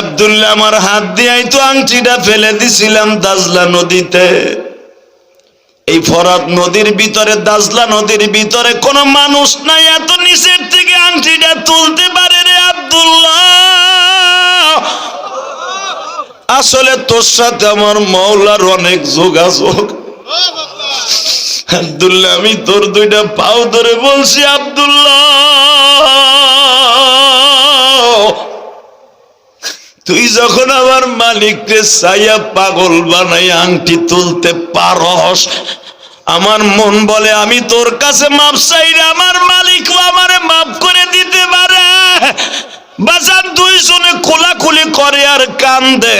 আব্দুল্লাহ আমার হাত দিয়াই তো আংটিটা ফেলে দিছিলাম দাজলা নদীতে। এই ফরাত নদীর ভিতরে, দাজলা নদীর ভিতরে কোনো মানুষ নাই, এত নিচের থেকে আংটিটা তুলতে পারে রে আব্দুল্লাহ। আসলে তোর সাথে আমার মৌলার অনেক যোগাযোগ। আব্দুল্লাহ, আমি তোর দুইটা পাও ধরে বলছি, আব্দুল্লাহ। তুই যখন আমার মালিককে সাইয়া পাগল বানাই আংটি তুলতে পারস, আমার মন বলে, আমি তোর কাছে মাপ চাই আমার মালিক আমারে মাপ করে দিতে পারে। বাজার দুইজনে খোলাখুলি করে আর কান্দে।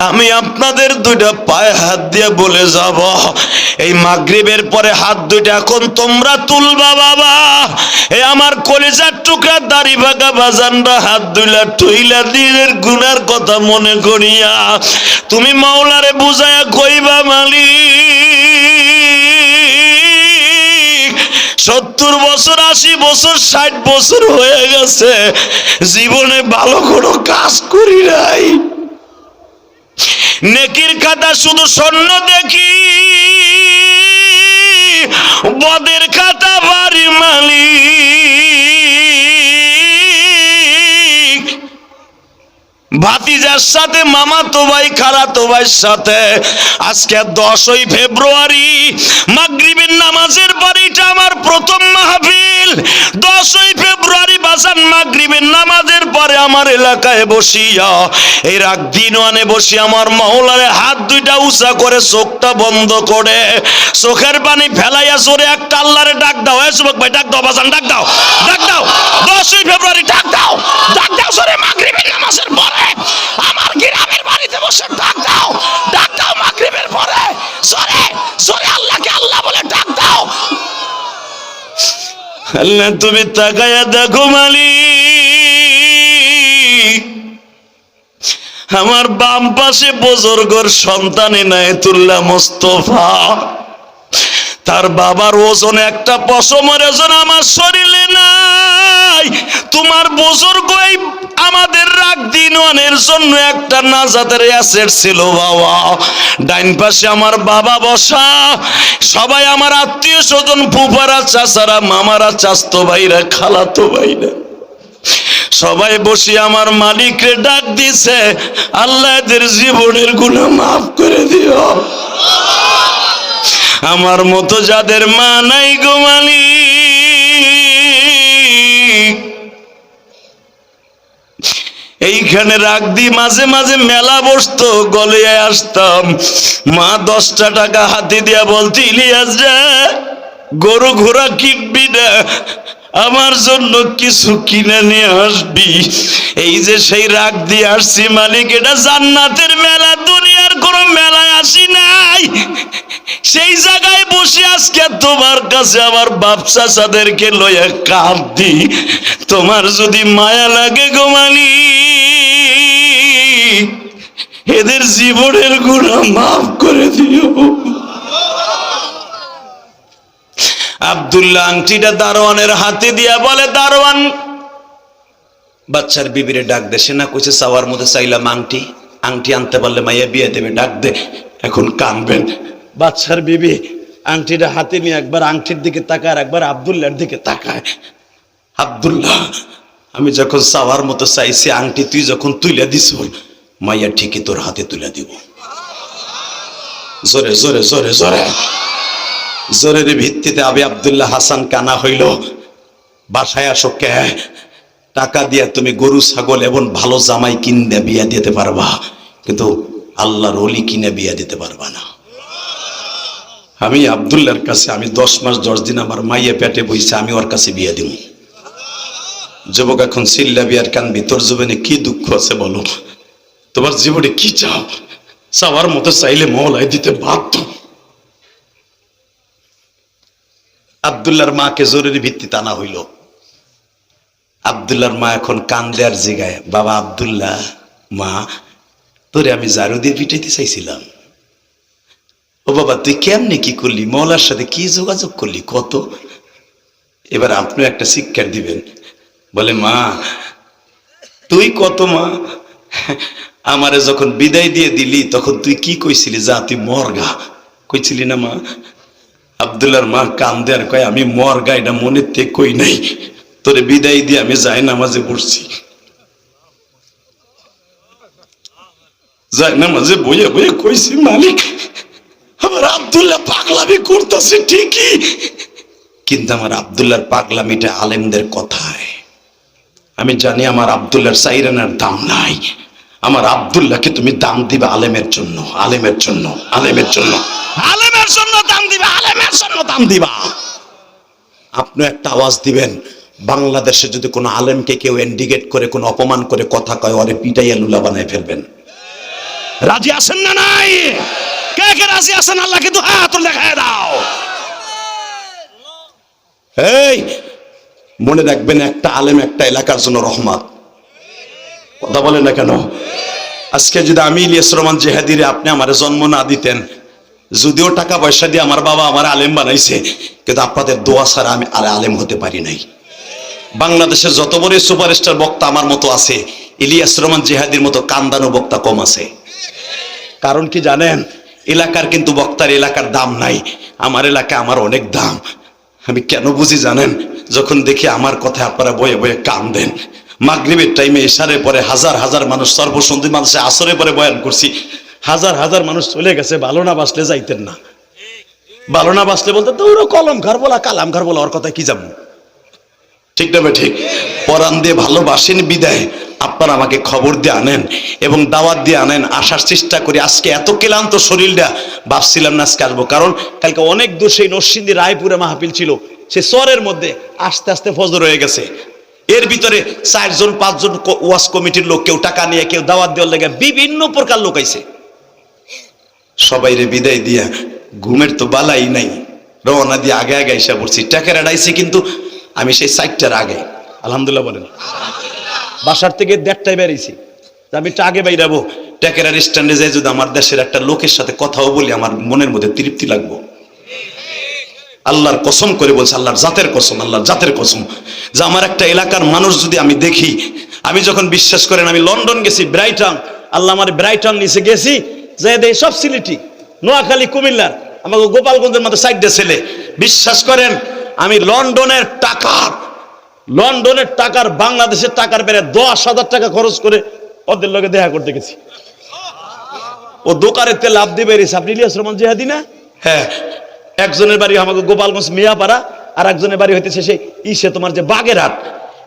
আমি আপনাদের দুইটা পায়ে হাত দিয়ে বলে যাব। এই মাগরিবের পরে হাত দুইটা এখন তোমরা তুলবা বাবা। এ আমার কলেজার টুকরা দাড়ি ভাগা বাজানরা হাত দুইলা টুইলা দিনের গুনার কথা মনে করিয়া। তুমি মাওলারে বুঝায়া কইবা মালি সত্তর বছর, আশি বছর, ষাট বছর হয়ে গেছে। জীবনে ভালো কোনো কাজ করি নাই। নেকির খাতা শুধু স্বর্ণ দেখি। বদের খাতা বাড়ি মালিক। ভাতিজার সাথে, মামা তো ভাই খালা তো ভাইয়ের সাথে। আজকে দশই ফেব্রুয়ারি, মাগরিবের নামাজের এটা আমার প্রথম মাহফিল। দশই ফেব্রুয়ারি বাসান মাগরিবের নামাজের পরে আমার এলাকায় বসিয়া, এই রাগ দিন আনে বসি আমার মহলারে হাত দুইটা উঁচা করে চোখটা বন্ধ করে। চোখের পানি ফেলাইয়া জোরে একটা আল্লাহরে ডাক দাও। এ যুবক ভাই, ডাক দাও বাসান ডাক দাও ডাক দাও। দশই ফেব্রুয়ারি ডাক দাও ডাক দাও জোরে মাগরিবের নামাজের পরে। আমার গ্রামের বাড়িতে বসে ডাক দাও ডাক দাও মাগরিবের পরে। জোরে জোরে আল্লাহকে আল্লাহ বলে ডাক দাও আল্লাহ তুমি তাকায়া দেখো মালি। আমার বাম পাশে বজরগর সন্তানে নাই তুল্লা মোস্তফা। তার বাবার ওজন একটা পশমের ওজন আমার শরীরে নাই। তোমার বুজুর্গ আমাদের রাগ দিনওয়ানের জন্য একটা নাজাদের অ্যাসেট ছিল বাবা। ডাইন পাশে আমার বাবা বসা। সবাই আমার আত্মীয় স্বজন, ফুফারা, চাচারা, মামারা চাস্তো ভাইরা, খালাতো ভাইরা। সবাই বসে আমার মালিকরে ডাক দিছে, আল্লাহ এদের জীবনের গুণা মাফ করে দিও। আমার মতো যাদের মা নাই গো মালিক। এইখানে রাগ দি মাঝে মাঝে মেলা বসতো, গলে আসতাম। মা দশটা টাকা হাতে দিয়া বলতে, ইলিয়াস যা গরু ঘোড়া কিনবি না? আমার জন্য কিছু কিনে নিয়ে আসবি। এই যে সেই রাগ দিয়ে আসছি মালিক, এটা জান্নাতের মেলা, দুনিয়ার কোনো মেলায় আসি নাই। সেই জায়গায় বসে আজকে তোমার কাছে আমার বাপসা চাচাদেরকে লইয়া কাঁদি তোমার যদি মায়া লাগে গো মালিক, এদের জীবনের গুণা মাফ করে দিও। আব্দুল্লাহ আংটিটা দারোয়ানের হাতে দিয়া বলে, দারোয়ান! বাচ্চার বিবিরে ডাক দে, সে না কইছে চাওয়ার মধ্যে চাইলাম আংটি আংটি আনতে পারলে মাইয়া বিয়ে দেবে, ডাক দে, এখন কানবেন। বাচ্চার বিবি আংটিটা হাতে নিয়ে একবার আংটির দিকে তাকায় আর একবার আব্দুল্লাহর দিকে তাকায়। আব্দুল্লাহ, আমি যখন চাওয়ার মতো চাইছি আংটি, তুই যখন তুলে দিস মাইয়া ঠিকই তোর হাতে তুলে দিব। জোরে জোরে জোরে জোরে। জোরের ভিত্তিতে আবি আব্দুল্লাহ হাসান কানা হইল। বাসায় আসো কে? টাকা দিয়া তুমি গরু, ছাগল এবং ভালো জামাই কিনে বিয়া দিতে পারবা। কিন্তু আল্লাহর অলি কিনে বিয়া দিতে পারবা না। আমি আব্দুল্লাহর কাছে, আমি দশ মাস, দশ দিন আমার মাইয়ে পেটে বইছে, আমি ওর কাছে বিয়া দিব যুবক এখন সিল্লা বিয়ার কানবি ভিতর জীবনে কি দুঃখ আছে বলো? তোমার জীবনে কি চাও? চাওয়ার মতো চাইলে মহলায় দিতে বাধ্য। আবদুল্লার মাকে জরুরি ভিত্তিতে আনা হইল। আবদুল্লার মা এখন কান্দে আর জিগায়, বাবা আবদুল্লাহ, মা, তোরে আমি জারু দিয়ে পিটাইতে চাইছিলাম। ও বাবা, তুই কেমনে কি করলি? মৌলার সাথে কি যোগাযোগ করলি? কত? এবার আপনি একটা শিক্ষা দিবেন। বলে, মা, তুই কত মা? আমারে যখন বিদায় দিয়ে দিলি, তখন তুই কি কইছিলি? যা, তুই মরগা কইছিলি না, মা আবদুল্লার মা কান্দে আর কয়, আমি মরগা এটা মনে তে কই নাই। তোরে বিদায় দিয়ে আমি যাই নামাজে পড়ছি। যাই নামাজে বইয়ে বইয়ে কইছি, মালিক, আমার আবদুল্লাহ পাগলামি করতেছে ঠিকই, কিন্তু আমার আবদুল্লাহর পাগলামিটা আলেমদের কথায়। আমি জানি আমার আবদুল্লাহর সাইরানের দাম নাই। আমার আবদুল্লাহকে তুমি দাম দিবে আলেমের জন্য আলেমের জন্য আলেমের জন্য। আলেমের জন্য দাম আলেমের জন্য দিবা। আপনি একটা আওয়াজ দিবেন, বাংলাদেশে যদি কোনো আলেমকে কেউ ইন্ডিকেট করে, কোনো অপমান করে কথা কয়, ওরে পিটাইয়া লুলা বানায় ফেলবেন। রাজি আছেন না নাই? কে কে রাজি আছেন? আল্লাহ কিন্তু হাত দেখায় দাও। এই, মনে রাখবেন একটা আলেম একটা এলাকার জন্য রহমত। কথা বলেন না কেন? আজকে যদি আমি ইলিয়াস রহমান জেহাদিরে আপনি আমার জন্ম না দিতেন যদিও টাকা পয়সা দিয়ে আমার বাবা আমার আলেম বানাইছে, কিন্তু আপনাদের দোয়া ছাড়া আমি আর আলেম হতে পারি নাই। বাংলাদেশের যত বড় সুপারস্টার বক্তা আমার মতো আছে, ইলিয়াস রহমান জেহাদির মতো কান্দানো বক্তা কম আছে। কারণ কি জানেন, এলাকার কিন্তু বক্তার এলাকার দাম নাই, আমার এলাকায় আমার অনেক দাম। আমি কেন বুঝি জানেন, যখন দেখি আমার কথা আপনারা বয়ে বয়ে কান দেন মাগরিবের টাইমে এশারের পরে হাজার হাজার মানুষ সর্বসন্ধি মানুষে আসরে পরে বয়ান করছি হাজার হাজার মানুষ চলে গেছে, ভালো না বাসলে যাইতেন না। ভালো না বাসলে বলতে ওরা কলম ঘর বলা, কালাম ঘর বলা, ওর কথা কি যাব ঠিক না ঠিক? পরাণ দিয়ে ভালোবাসেন বিদায়, আপনারা আমাকে খবর দিয়ে আনেন এবং দাওয়াত দিয়ে আনেন, আসার চেষ্টা করি। আজকে এত ক্লান্ত শরীরটা, ভাবছিলাম না আজকে আসব, কারণ কালকে অনেক দূর সেই নরসিংদী রায়পুরে মাহফিল ছিল, সে স্বরের মধ্যে আস্তে আস্তে ফজর হয়ে গেছে। এর ভিতরে চারজন, পাঁচজন ওয়াজ কমিটির লোক, কেউ টাকা নিয়ে, কেউ দাওয়াত দেওয়ার লেগে বিভিন্ন প্রকার লোক আইছে। সবাই রে বিদায় দিয়া, ঘুমের তো বালাই নাই, রওনা দিয়ে আগে আগে এসে পড়ছি। টাকার আড়াইছে কিন্তু আমি সেই সাইটটার আগে। আলহামদুলিল্লাহ বলেন। বাসার থেকে দেড়টায় বেরিয়েছি। আমি একটু আগে বাইরাবো। ট্যাকেরার স্ট্যান্ডে যাই যদি আমার দেশের একটা লোকের সাথে কথাও বলি, আমার মনের মধ্যে তৃপ্তি লাগবো। আল্লাহর কসম করে বলছে, আল্লাহর জাতের কসম, আল্লাহর জাতের কসম। যে আমার একটা এলাকার মানুষ যদি আমি দেখি, আমি যখন বিশ্বাস করেন আমি লন্ডন গেছি, ব্রাইটন। আল্লাহ আমার ব্রাইটন নিচে গেছি যে সব সিলিটি, নোয়াখালী, কুমিল্লার, আমাকে গোপালগঞ্জের মতো সাইডে ছেলে। বিশ্বাস করেন, আমি লন্ডনের টাকার লন্ডনের টাকার, বাংলাদেশের টাকার বেড়ে দশ হাজার টাকা খরচ করে ওদের লোকে দেখা করতে গেছি। ও দোকানের তে লাভ বেরিয়েছে আপনি ইলিয়াস জেহাদি না? হ্যাঁ। একজনের বাড়ি আমাকে গোপালগঞ্জ মিয়াপাড়া, আর একজনের বাড়ি হইতেছে সেই ইসে তোমার যে বাগেরহাট।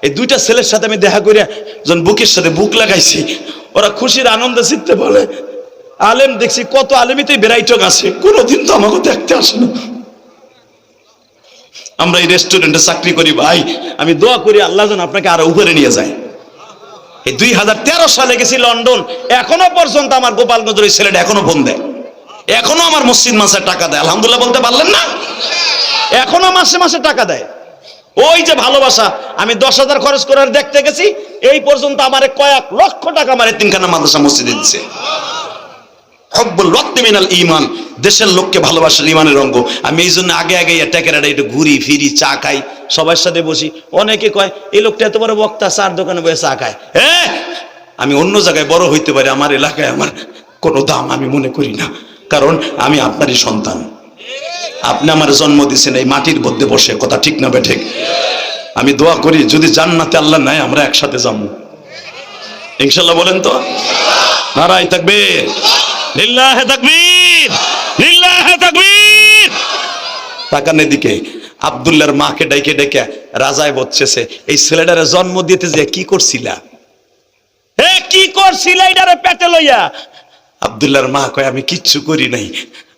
এই দুইটা ছেলের সাথে আমি দেখা করিয়া যখন বুকের সাথে বুক লাগাইছি, ওরা খুশির আনন্দে জিততে বলে আলেম দেখছি, কত আলেমিতে বেড়াইটক আছে। কোনোদিন তো আমাকে দেখতে আসে না। আমরা এই রেস্টুরেন্টে চাকরি করি, ভাই। আমি দোয়া করি আল্লাহ যেন আপনাকে আরও উপরে নিয়ে যায়। এই দুই হাজার তেরো সালে গেছি লন্ডন। এখনও পর্যন্ত আমার গোপালগঞ্জের ওই ছেলেটা এখনও ফোন দেয়। এখনও আমার মসজিদ মাসে টাকা দেয়। আলহামদুলিল্লাহ বলতে পারলেন না? এখনও মাসে মাসে টাকা দেয়। ওই যে ভালোবাসা, আমি দশ হাজার খরচ করে আর দেখতে গেছি, এই পর্যন্ত আমার কয়েক লক্ষ টাকা আমার তিনখানা মাদ্রাসা মসজিদে দিচ্ছে হব্বুল রক্তি মিনাল ইমান দেশের লোককে ভালোবাসার ইমানের অঙ্গ। আমি এই জন্য আগে আগে ট্যাকের একটু ঘুরি ফিরি, চা খাই, সবার সাথে বসি। অনেকে কয়, এই লোকটা এত বড় বক্তা, চার দোকানে বসে চা খায়। হ্যাঁ আমি অন্য জায়গায় বড় হইতে পারি, আমার এলাকায় আমার কোনো দাম আমি মনে করি না। কারণ আমি আপনারই সন্তান। আপনি আমার জন্ম দিয়েছেন, এই মাটির মধ্যে বসে, কথা ঠিক না ঠিক? আমি দোয়া করি, যদি জান্নাতে আল্লাহ নাই, আমরা একসাথে যাব। ইনশাল্লাহ বলেন তো? নারাই থাকবে লিল্লাহে তাকবীর লিল্লাহে তাকবীর। তাকানের দিকে আব্দুল্লাহর মাকে ডাইকে ডেকে রাজায় বচ্ছেছে এই ছেলেটারে জন্ম দিতে যে কি করছিলা? এ কি করছিলা এটারে পেটে লইয়া? আব্দুল্লাহর মা কয় আমি কিচ্ছু করি নাই।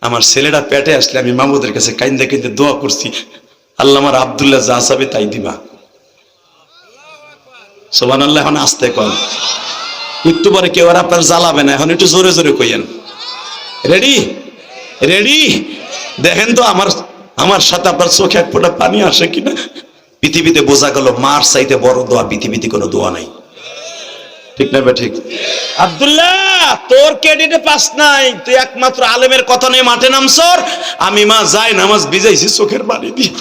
আমার ছেলেটা পেটে আসলে আমি মামুদের কাছে কাইন্দে কাইন্দে দোয়া করছি। আল্লাহ আমার আবদুল্লাহ যা চাবে তাই দিবা। সোমান আল্লাহ এখন আসতে কন। একটু পরে কেউ আর আপনার জ্বালাবে না এখন একটু জোরে জোরে কইয়েন। রেডি রেডি দেখেন তো আমার আমার সাথে আপনার চোখে এক ফোঁটা পানি আসে কিনা পৃথিবীতে বোঝা গেল মার চাইতে বড় দোয়া পৃথিবীতে কোনো দোয়া নাই। ঠিক না বে ঠিক? আব্দুল্লাহ, তোর ক্রেডিটে পাস নাই। তুই একমাত্র আলেমের কথা নিয়ে মাঠে নামছর আমি মা যাই নামাজ ভিজাইছি, চোখের পানি দিয়ে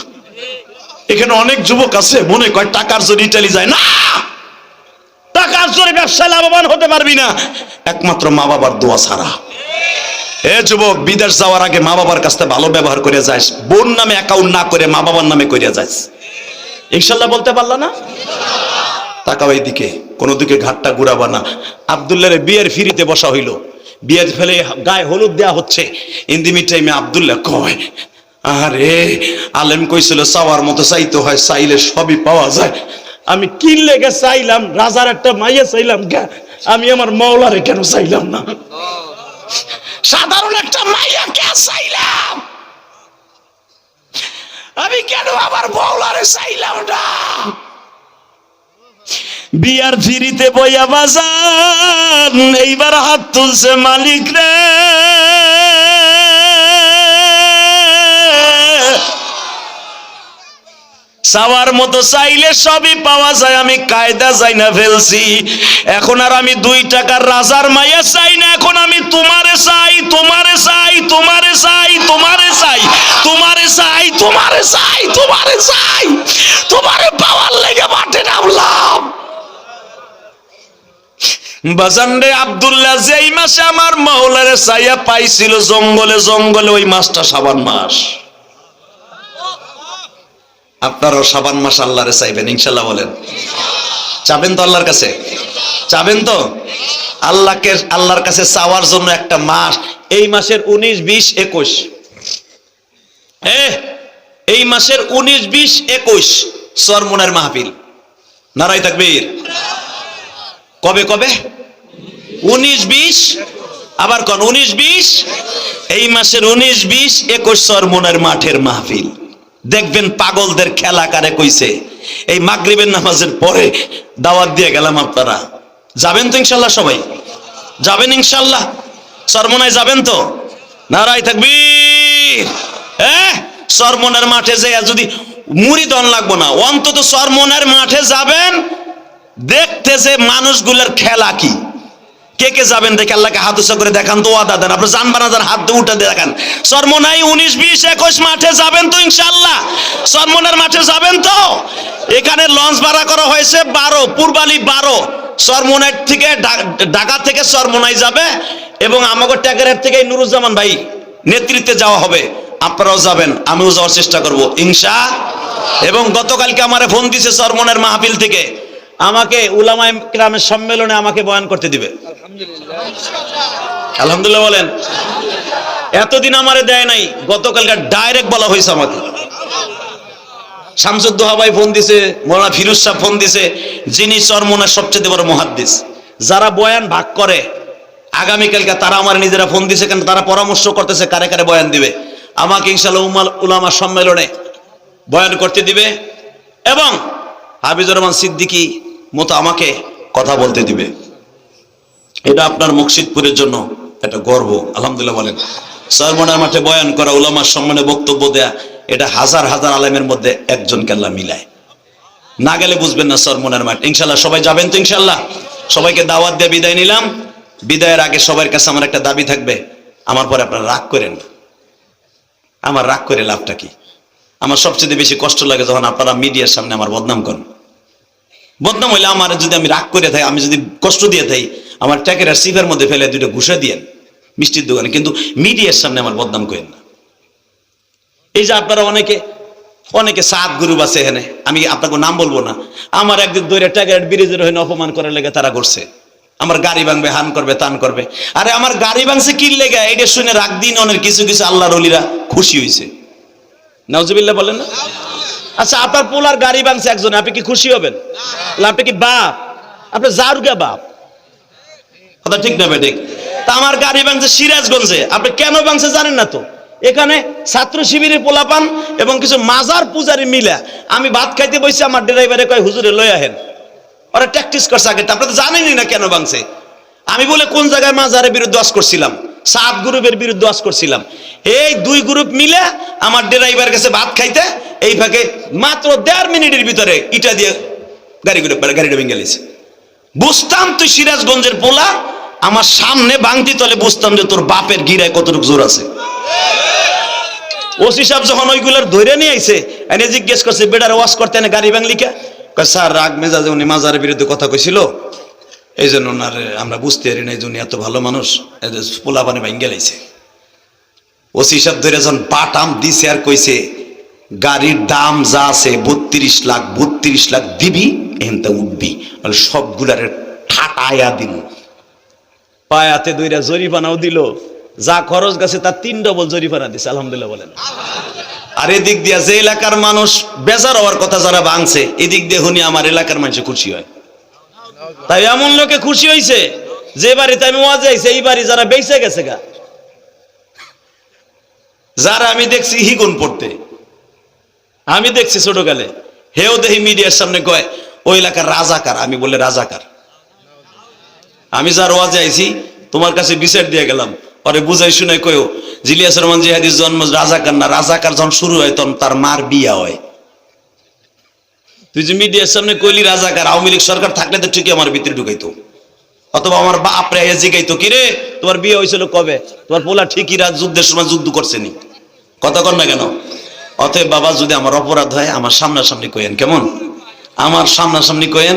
এখানে অনেক যুবক আছে, মনে কয়, টাকার জন্য ইটালি যায়। না! টাকার জোরে ব্যবসায় লাভবান হতে পারবি না। একমাত্র মা বাবার দোয়া ছাড়া। এ যুবক, বিদেশ যাওয়ার আগে মা বাবার কাছ ভালো ব্যবহার করে যাস বোন নামে অ্যাকাউন্ট না করে মা বাবার নামে করে যাস ইনশাল্লাহ বলতে পারলা না? তাকাও এইদিকে, কোনো দিকে ঘাটটা ঘুরাবা না। আবদুল্লাহ বিয়ের ফিরিতে বসা হইল। বিয়ের ফেলে গায়ে হলুদ দেয়া হচ্ছে। ইন্দিমি টাইমে আবদুল্লাহ কয় আরে আলেম কইছিল চাওয়ার মতো চাইতে হয়, চাইলে সবই পাওয়া যায়। আমি কি লেগে চাইলাম, রাজার একটা মাইয়া চাইলাম কে আমি আমার মৌলারে কেন চাইলাম না? সাধারণ একটা মাইয়া কে চাইলাম আমি কেন আমার বৌলারে চাইলাম না? বিয়ার ফিরিতে বইয়া বাজান, এইবার হাত তুলছে মালিক রে। চাওয়ার মতো চাইলে সবই পাওয়া যায়, আমি কায়দা যাই না ফেলছি। এখন আর আমি দুই টাকার রাজার মাইয়া চাই না, এখন আমি তোমারে চাই তোমারে চাই তোমারে চাই তোমারে চাই তোমারে চাই তোমারে চাই তোমারে চাই, তোমারে পাওয়ার লেগে মাঠে নামলাম। বাজানরে আব্দুল্লাহ, যেই মাসে আমার মাওলারে চাইয়া পাইছিল জঙ্গলে জঙ্গলে ওই মাসটা সাবান মাস আপনারাও সাবান মাস আল্লাহরে চাইবেন, ইনশাল্লাহ বলেন। চাবেন তো আল্লাহর কাছে? চাবেন তো? আল্লাহকে, আল্লাহর কাছে চাওয়ার জন্য একটা মাস, এই মাসের উনিশ, বিশ, একুশ। এই মাসের উনিশ, বিশ, একুশ, সরমনের মাহফিল। নারাই তাকবীর। কবে কবে? উনিশ, বিশ, আবার কন? উনিশ, বিশ? এই মাসের উনিশ, বিশ, একুশ সরমনের মাঠের মাহফিল। দেখবেন পাগলদের খেলা কারে কইছে। এই মাগরিবের নামাজের পরে দাওয়াত দিয়ে গেলাম আপনারা। যাবেন তো ইনশাল্লাহ সবাই? যাবেন ইনশাল্লাহ? সরমনায় যাবেন তো? নারাই থাকবি হ্যাঁ সরমনের মাঠে যে যদি মুড়ি দন লাগবো না, অন্তত সরমনের মাঠে যাবেন, দেখতে যে মানুষগুলোর খেলা কি। কে কে যাবেন দেখে আল্লাহকে হাত উঁচা করে দেখান তো ওয়াদা দেন। আপনি জান হাত দিয়ে উঠে দেখান। সরমনাই উনিশ, বিশ, একুশ মাঠে যাবেন তো ইনশাল্লাহ সরমনের মাঠে যাবেন তো? এখানে লঞ্চ ভাড়া করা হয়েছে বারো, পূর্বালি বারো। সরমনাই থেকে ঢাকা থেকে সরমনাই যাবে এবং আমাকে ট্যাগের থেকে নুরুজ্জামান ভাই নেতৃত্বে যাওয়া হবে। আপনারাও যাবেন, আমিও যাওয়ার চেষ্টা করব, ইনশা। এবং গতকালকে আমার ফোন দিছে সরমনের মাহফিল থেকে। আমাকে উলামায়ে গ্রামের সম্মেলনে আমাকে বয়ান করতে দিবে। আলহামদুলিল্লাহ। বলেন। এতদিন আমারে দেয় নাই, গতকালকে ডাইরেক্ট বলা হয়েছে আমাকে। শামসুদ্দোহা ভাই ফোন দিছে, মৌলানা ফিরুজ সাহ ফোন দিছে, যিনি চরমনার সবচেয়ে বড় মহাদ্দিস। যারা বয়ান ভাগ করে, আগামীকালকে তারা আমার নিজেরা ফোন দিছে কেন তারা পরামর্শ করতেছে কারে কারে বয়ান দিবে। আমাকে ইনশাল্লাহ উলামা সম্মেলনে বয়ান করতে দিবে এবং হাফিজুর রহমান সিদ্দিকী মতো আমাকে কথা বলতে দিবে। এটা আপনার মুর্শিদপুরের জন্য একটা গর্ব, আলহামদুলিল্লাহ বলেন। সরমনার মাঠে বয়ান করা উলামার সম্মানে বক্তব্য দেয়া, এটা হাজার হাজার আলেমের মধ্যে একজন কেল্লা মিলায়। না গেলে বুঝবেন না সরমনার মাঠ। ইনশাল্লাহ সবাই যাবেন তো ইনশাল্লাহ সবাইকে দাওয়াত দিয়ে বিদায় নিলাম। বিদায়ের আগে সবার কাছে আমার একটা দাবি থাকবে, আমার পরে আপনারা রাগ করেন। আমার রাগ করে লাভটা কি? আমার সবচেয়ে বেশি কষ্ট লাগে যখন আপনারা মিডিয়ার সামনে আমার বদনাম করেন। বদনাম হইলে আমার যদি আমি রাগ করে থাকি, আমি যদি কষ্ট দিয়ে থাকি আমার ট্যাকের সিফের মধ্যে ফেলে দুটো ঘুষা দিয়েন মিষ্টির দোকানে, কিন্তু মিডিয়ার সামনে আমার বদনাম করেন না। এই যে আপনারা অনেকে অনেকে সাত গ্রুপ আছে এখানে, আমি আপনাকে নাম বলব না। আমার একদিন দৈরে ট্যাকের ব্রিজের হয়ে অপমান করার লেগে তারা করছে। আমার গাড়ি ভাঙবে, হান করবে, তান করবে। আরে আমার গাড়ি ভাঙছে কি লেগে? এটা শুনে রাগ দিন অনেক কিছু কিছু আল্লাহর অলিরা খুশি হয়েছে নাউজুবিল্লাহ বলেন না? আচ্ছা আপনার পোলার গাড়ি ভাঙছে একজন, আপনি কি খুশি হবেন? আপনি কি বাপ? আপনি জারুগা বাপ? কথা ঠিক না বেঠিক। তা আমার গাড়ি ভাঙছে সিরাজগঞ্জে। আপনি কেন ভাঙছে জানেন না তো? এখানে ছাত্র শিবিরের পোলাপান এবং কিছু মাজার পূজারি মিলা। আমি ভাত খাইতে বসে আমার ড্রাইভারে কয়, হুজুরে লই আহেন। ওরা প্র্যাকটিস করছে আগে। তা আপনারা জানেনই না কেন ভাঙছে আমি বলে কোন জায়গায় মাজারের বিরুদ্ধে ওয়াজ করছিলাম? সাত গ্রুপের বিরুদ্ধে ওয়াজ করছিলাম। এই দুই গ্রুপ মিলে আমার ড্রাইভার কাছে ভাত খাইতে, এই ফাঁকে মাত্র দেড় মিনিটের ভিতরে ইটা দিয়ে গাড়িগুলো গাড়িটা ভেঙে গেছে বুঝতাম তুই সিরাজগঞ্জের পোলা আমার সামনে বাংতি তলে বুঝতাম যে তোর বাপের গিরায় কতটুকু জোর আছে। ওসি সাহেব যখন ওইগুলোর ধরে নিয়ে আইছে এনে জিজ্ঞেস করছে বেটার ওয়াশ করতে এনে গাড়ি ভাঙলি কে? কয়, স্যার রাগ মেজাজে উনি মাজারের বিরুদ্ধে কথা কইছিল। এই জন্য ওনার আমরা বুঝতে পারি না এই জন্য এত ভালো মানুষ পোলা পানি ভাঙ্গে লাইছে। ওসি সাহেব ধরে যখন পাটাম দিছে আর কইছে গাড়ির দাম যা আছে বত্রিশ লাখ বত্রিশ লাখ দিবি উঠবি। মানে ঠাটায়া দিল পায়াতে দুইটা দিল। যা খরচ গেছে তার তিন ডবল দিছে, আলহামদুলিল্লাহ বলেন। আর এদিক যে এলাকার মানুষ বেজার হওয়ার কথা যারা ভাঙছে এদিক দিয়ে হুনি আমার এলাকার মানুষ খুশি হয়। তাই এমন লোকে খুশি হয়েছে যে বাড়িতে আমি ওয়াজ আইছে, এই বাড়ি যারা বেঁচে গেছে গা। যারা আমি দেখছি হিগুন পড়তে। আমি দেখছি ছোটকালে। হেও দেখি মিডিয়ার সামনে কয় ওই এলাকার রাজাকার। আমি বলে রাজাকার। আমি যার ওয়াজে আইছি, তোমার কাছে বিচার দিয়ে গেলাম। পরে বুঝাই শুনে কয়ও জিলিয়াস রহমান জিহাদির জন্ম রাজাকার না, রাজাকার যখন শুরু হয় তখন তার মার বিয়া হয়। তুই যে মিডিয়ার সামনে কইলি রাজাকার, আওয়ামী লীগ সরকার থাকলে তো ঠিকই আমার ভিতরে ঢুকাইতো। অথবা আমার বাপ রে জিগাইতো, কি রে, তোমার বিয়ে হয়েছিল কবে? তোমার পোলা ঠিকই রাত যুদ্ধের সময় যুদ্ধ করছেনি। কথা কর না কেন? অতএব বাবা যদি আমার অপরাধ হয়, আমার সামনাসামনি কইেন কেমন? আমার সামনাসামনি কয়েন,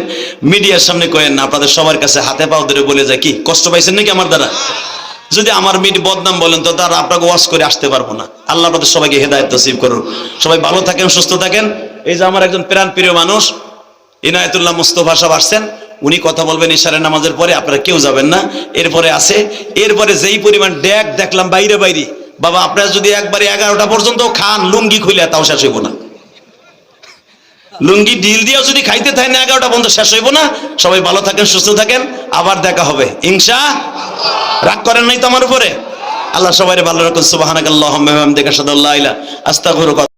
মিডিয়ার সামনে কয়েন আপনাদের সবার কাছে হাতে পাও ধরে বলে যায় কি, কষ্ট পাইছেন নাকি আমার দ্বারা? যদি আমার মিড বদনাম বলেন তো তারা আপনাকে ওয়াশ করে আসতে পারব না। আল্লাহ আপনাদের সবাইকে হেদায়ত নসিব করুন। সবাই ভালো থাকেন, সুস্থ থাকেন। এই যে আমার একজন প্রাণ প্রিয় মানুষ, ইনায়তুল্লাহ মুস্তফা সাহেব আসছেন, উনি কথা বলবেন ইশারের নামাজের পরে, আপনারা কেউ যাবেন না। এরপরে আছে, এরপরে যেই পরিমাণ ড্যাক দেখলাম বাইরে বাইরে, বাবা, আপনারা যদি একবারে এগারোটা পর্যন্ত খান, লুঙ্গি খুলে তাও শেষ হইব না। লুঙ্গি ডিল দিয়েও যদি খাইতে থাকে না এগারোটা বন্ধু শেষ হইব না। সবাই ভালো থাকেন, সুস্থ থাকেন, আবার দেখা হবে। ইংসা রাগ করেন নাই তো আমার উপরে? আল্লাহ সবাই ভালো রাখুন। সুবাহ আস্তা